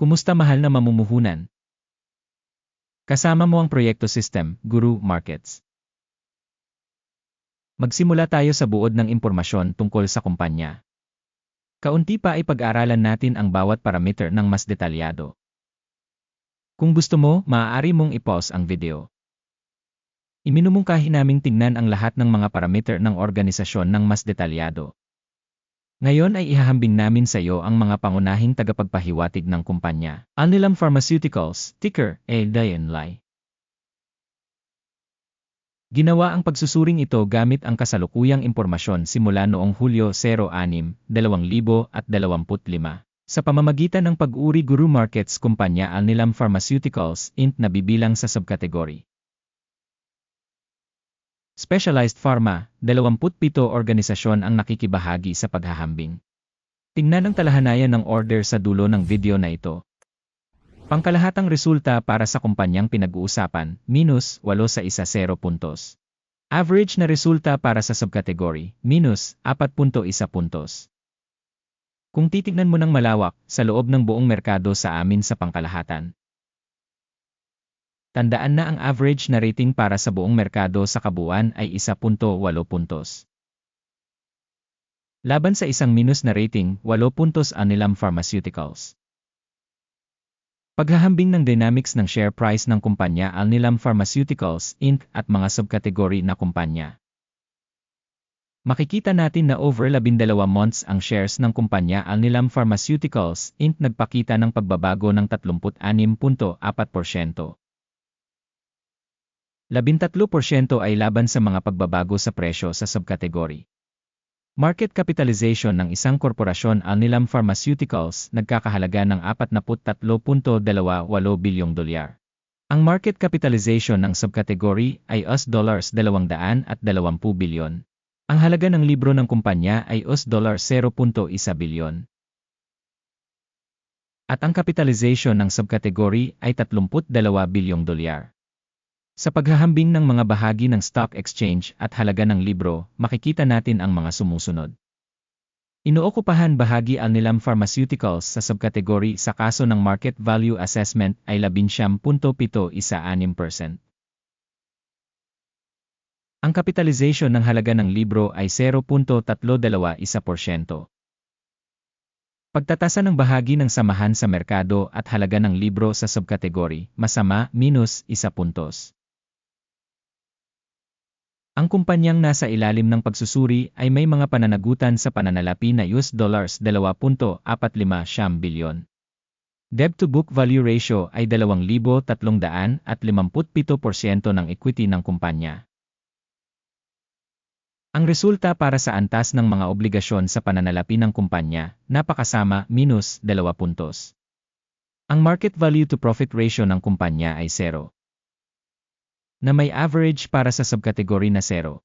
Kumusta mahal na mamumuhunan? Kasama mo ang Proyekto System, Guru Markets. Magsimula tayo sa buod ng impormasyon tungkol sa kumpanya. Kaunti pa ay pag-aralan natin ang bawat parameter ng mas detalyado. Kung gusto mo, maaari mong i-pause ang video. Iminumungkahi naming tingnan ang lahat ng mga parameter ng organisasyon ng mas detalyado. Ngayon ay ihahambing namin sa iyo ang mga pangunahing tagapagpahiwatig ng kumpanya. Anilam Pharmaceuticals, ticker ADNLI. Ginawa ang pagsusuring ito gamit ang kasalukuyang impormasyon simula noong Hulyo 06, 2025 sa pamamagitan ng pag-uri Guru Markets kumpanya Alnilam Pharmaceuticals Inc. na bibilang sa subkategory. Specialized Pharma, 27 organisasyon ang nakikibahagi sa paghahambing. Tingnan ang talahanayan ng order sa dulo ng video na ito. Pangkalahatang resulta para sa kumpanyang pinag-uusapan, minus 8 sa isa 0 puntos. Average na resulta para sa subkategory, minus 4.1 puntos. Kung titignan mo ng malawak, sa loob ng buong merkado sa amin sa pangkalahatan, Tandaan na ang average na rating para sa buong merkado sa kabuuan ay 1.8 puntos. Laban sa isang minus na rating, 8 puntos Anilam Pharmaceuticals. Paghahambing ng dynamics ng share price ng kumpanya Alnilam Pharmaceuticals Inc. at mga subkategory na kumpanya. Makikita natin na over 12 months ang shares ng kumpanya Alnilam Pharmaceuticals Inc. nagpakita ng pagbabago ng 36.4%. 13% ay laban sa mga pagbabago sa presyo sa subkategory. Market capitalization ng isang korporasyon Alnilam Pharmaceuticals nagkakahalaga ng 43.28 bilyong dolyar. Ang market capitalization ng subkategory ay US dollars 220 bilyon. Ang halaga ng libro ng kumpanya ay US dollars 0.1 bilyon. At ang capitalization ng subkategory ay 32 bilyong dolyar. Sa paghahambing ng mga bahagi ng stock exchange at halaga ng libro, makikita natin ang mga sumusunod. Inookupahan bahagi Alnilam Pharmaceuticals sa subkategory sa kaso ng market value assessment ay 11.76%. Ang kapitalization ng halaga ng libro ay 0.321%. Pagtatasa ng bahagi ng samahan sa merkado at halaga ng libro sa subkategory, masama, minus, 1 puntos. Ang kumpanyang nasa ilalim ng pagsusuri ay may mga pananagutan sa pananalapi na US dollars 2.45 bilyon. Debt to book value ratio ay 2,357% ng equity ng kumpanya. Ang resulta para sa antas ng mga obligasyon sa pananalapi ng kumpanya, napakasama, minus 2 puntos. Ang market value to profit ratio ng kumpanya ay 0 na may average para sa subkategory na 0.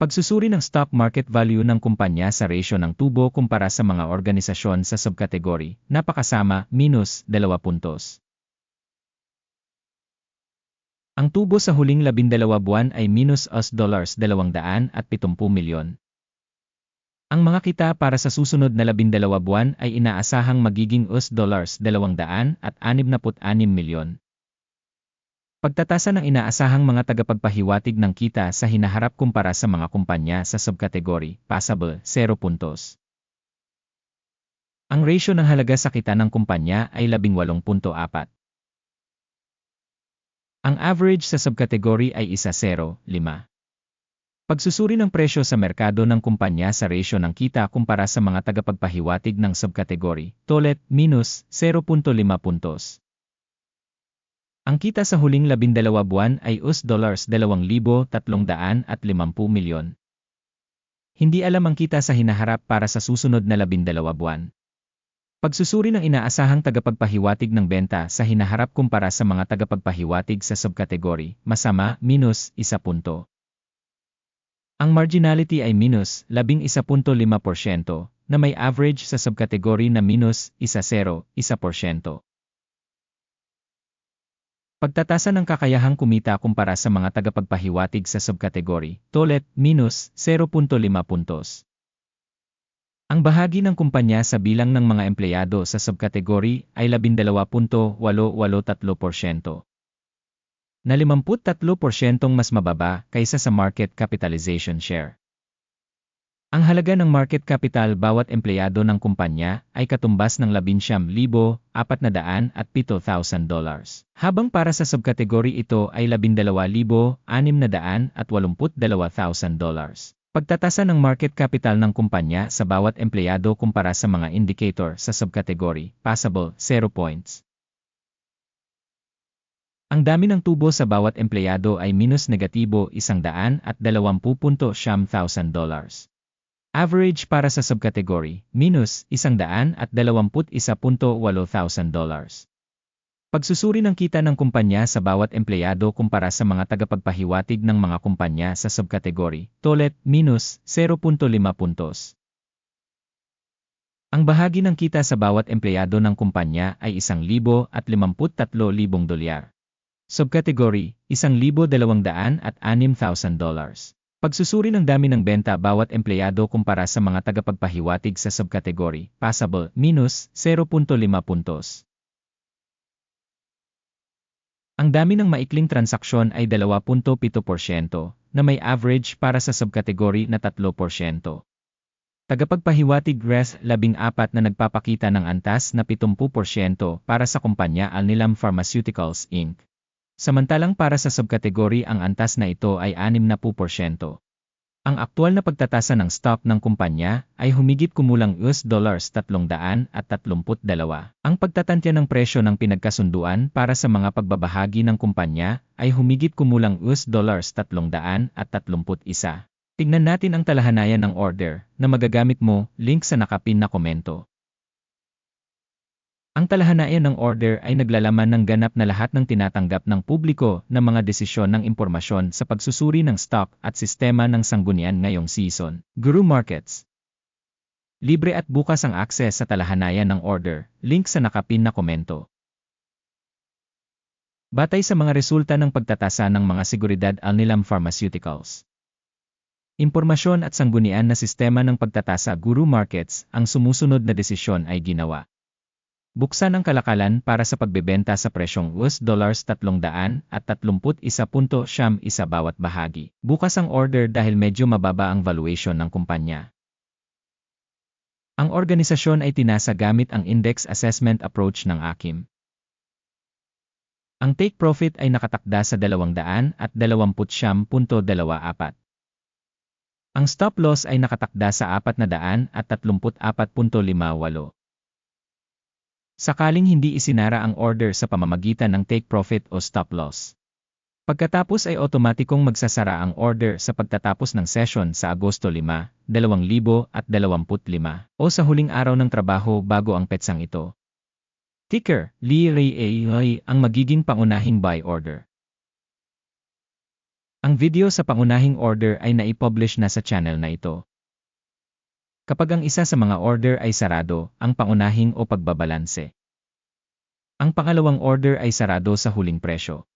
Pagsusuri ng stock market value ng kumpanya sa ratio ng tubo kumpara sa mga organisasyon sa subkategory, napakasama, minus 2 puntos. Ang tubo sa huling 12 buwan ay minus US dollars 270 milyon. Ang mga kita para sa susunod na 12 buwan ay inaasahang magiging US dollars 266 milyon. Pagtatasa ng inaasahang mga tagapagpahiwatig ng kita sa hinaharap kumpara sa mga kumpanya sa subkategory, passable, 0 puntos. Ang ratio ng halaga sa kita ng kumpanya ay 18.4. Ang average sa subkategory ay 1.0, 5. Pagsusuri ng presyo sa merkado ng kumpanya sa ratio ng kita kumpara sa mga tagapagpahiwatig ng subkategory, tolet, minus 0.5 puntos. Ang kita sa huling labindalawa buwan ay US dollars 2,350 milyon. Hindi alam ang kita sa hinaharap para sa susunod na labindalawa buwan. Pagsusuri ng inaasahang tagapagpahiwatig ng benta sa hinaharap kumpara sa mga tagapagpahiwatig sa subkategory, masama, minus, 1 punto. Ang marginality ay minus 11.5% na may average sa subkategory na minus 1.0, 1%. Pagtatasa ng kakayahang kumita kumpara sa mga tagapagpahiwatig sa subkategory, tolet, minus 0.5 puntos. Ang bahagi ng kumpanya sa bilang ng mga empleyado sa subkategory ay 12.883%. Na 53% mas mababa kaysa sa market capitalization share. Ang halaga ng market capital bawat empleyado ng kumpanya ay katumbas ng 11,407,000 dollars. Habang para sa subkategory ito ay 12,682,000 dollars. Pagtatasa ng market capital ng kumpanya sa bawat empleyado kumpara sa mga indicator sa subkategory, passable, 0 points. Ang dami ng tubo sa bawat empleyado ay minus negatibo 100 at 20.7 dollars. Average para sa subkategory, minus 100 at 21.8,000 dollars. Pagsusuri ng kita ng kumpanya sa bawat empleyado kumpara sa mga tagapagpahiwatig ng mga kumpanya sa subkategory, tolet, minus 0.5 puntos. Ang bahagi ng kita sa bawat empleyado ng kumpanya ay 1,000 at 53,000 dolyar. Subkategory, 1,200 at 6,000 dollars. Pagsusuri ng dami ng benta bawat empleyado kumpara sa mga tagapagpahiwatig sa subkategory, passable, minus 0.5 puntos. Ang dami ng maikling transaksyon ay 2.7% na may average para sa subkategory na 3%. Tagapagpahiwatig RES 14 na nagpapakita ng antas na 70% para sa kumpanya Alnilam Pharmaceuticals Inc. Samantalang para sa subkategory ang antas na ito ay 60%. Ang aktual na pagtatasa ng stock ng kumpanya ay humigit kumulang US dollars 332. Ang pagtatantya ng presyo ng pinagkasunduan para sa mga pagbabahagi ng kumpanya ay humigit kumulang US dollars 331. Tignan natin ang talahanayan ng order na magagamit mo, link sa nakapin na komento. Ang talahanayan ng order ay naglalaman ng ganap na lahat ng tinatanggap ng publiko na mga desisyon ng impormasyon sa pagsusuri ng stock at sistema ng sanggunian ngayong season. Guru Markets Libre at bukas ang akses sa talahanayan ng order, link sa nakapin na komento. Batay sa mga resulta ng pagtatasa ng mga seguridad Alnilam Pharmaceuticals. Impormasyon at sanggunian na sistema ng pagtatasa Guru Markets, ang sumusunod na desisyon ay ginawa. Buksan ang kalakalan para sa pagbebenta sa presyong US dollars 300 at 31.1 isa bawat bahagi. Bukas ang order dahil medyo mababa ang valuation ng kumpanya. Ang organisasyon ay tinasa gamit ang index assessment approach ng AKIM. Ang take profit ay nakatakda sa 200 at 20.24. Ang stop loss ay nakatakda sa 400 at 34.58. Sakaling hindi isinara ang order sa pamamagitan ng take profit o stop loss. Pagkatapos ay otomatikong magsasara ang order sa pagtatapos ng session sa Agosto 5, 2025 o sa huling araw ng trabaho bago ang petsang ito. Ticker, Li Ray A ang magiging pangunahing buy order. Ang video sa pangunahing order ay naipublish na sa channel na ito. Kapag ang isa sa mga order ay sarado, ang pangunahing o pagbabalanse. Ang pangalawang order ay sarado sa huling presyo.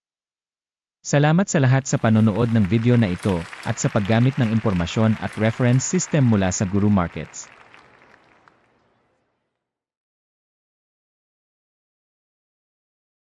Salamat sa lahat sa panonood ng video na ito at sa paggamit ng impormasyon at reference system mula sa Guru Markets.